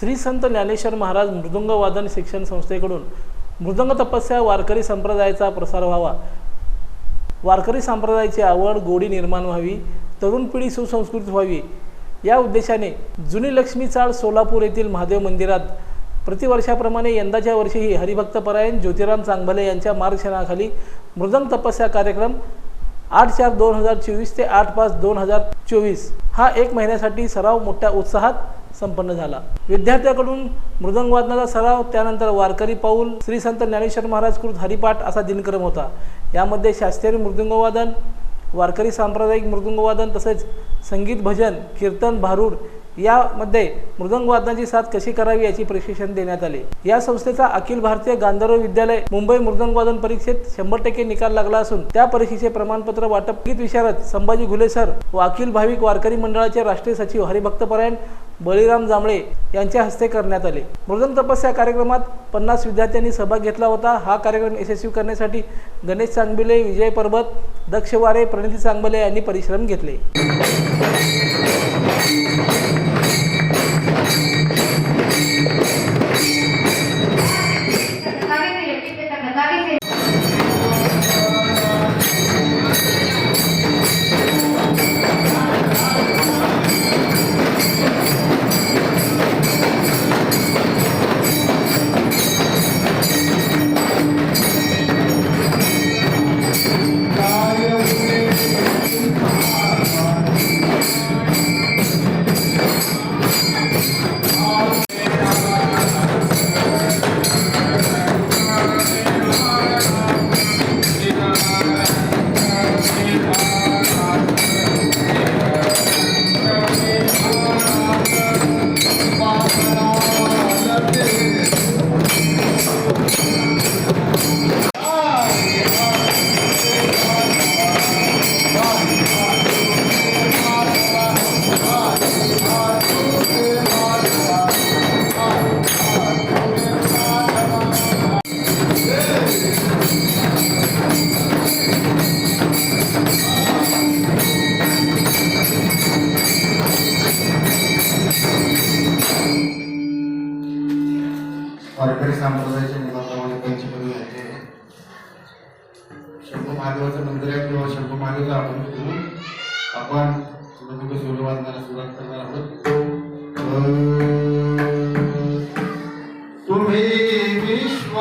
श्री संत ज्ञानेश्वर महाराज मृदुंग वादन शिक्षण संस्थेकडून मृदंग तपस्या वारकरी संप्रदायाचा प्रसार व्हावा. वारकरी संप्रदायाची आवड गोडी निर्माण व्हावी तरुण पिढी सुसंस्कृत व्हावी. या उद्देशाने जुनी लक्ष्मी चाळ सोलापूर येथील महादेव मंदिरात प्रतिवर्षाप्रमाणे यंदाच्या वर्षीही हरिभक्तपरायण ज्योतिराम चांगभले यांच्या मार्गदर्शनाखाली मृदंग तपस्या कार्यक्रम आठ चार दोन हजार चोवीस ते आठ पाच दोन हजार चोवीस हा एक महिन्यासाठी सराव मोठ्या उत्साहात संपन्न झाला. विद्यार्थ्याकडून मृदंग वादनाचा सराव त्यानंतर वारकरी पाऊल श्री संत ज्ञानेश्वर महाराज कृत हरिपाठ असा दिनक्रम होता. यामध्ये शास्त्रीय मृदुंगवादन वारकरी सांप्रदायिक मृदुंगवादन तसेच संगीत भजन कीर्तन भारूड यामध्ये मृदंगवादनाची साथ कशी करावी याची प्रशिक्षण देण्यात आले. या संस्थेचा अखिल भारतीय गांधर्व विद्यालय मुंबई मृदंगवादन परीक्षेत शंभर टक्के निकाल लागला असून त्या परीक्षेचे प्रमाणपत्र वाटप गीत विशारद संभाजी घुले सर व अखिल भाविक वारकरी मंडळाचे राष्ट्रीय सचिव हरिभक्तपरायण बळीराम जांभळे यांच्या हस्ते करण्यात आले. मृदंग तपस्या कार्यक्रमात पन्नास विद्यार्थ्यांनी सहभाग घेतला होता. हा कार्यक्रम यशस्वी करण्यासाठी गणेश चांगबिले विजय पर्वत दक्ष वारे प्रणिती चांगबले यांनी परिश्रम घेतले. वारकरी संप्रदायाच्या मुलाप्रमाणे पंचपदी घ्यायचे शंभू महादेवाचं मंदिर आहे किंवा शंभू महादेवाचं आपण करून आपण मृदुक सूर्यवादनाला सुरुवात करणार आहोत तुम्ही विश्व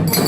Thank you.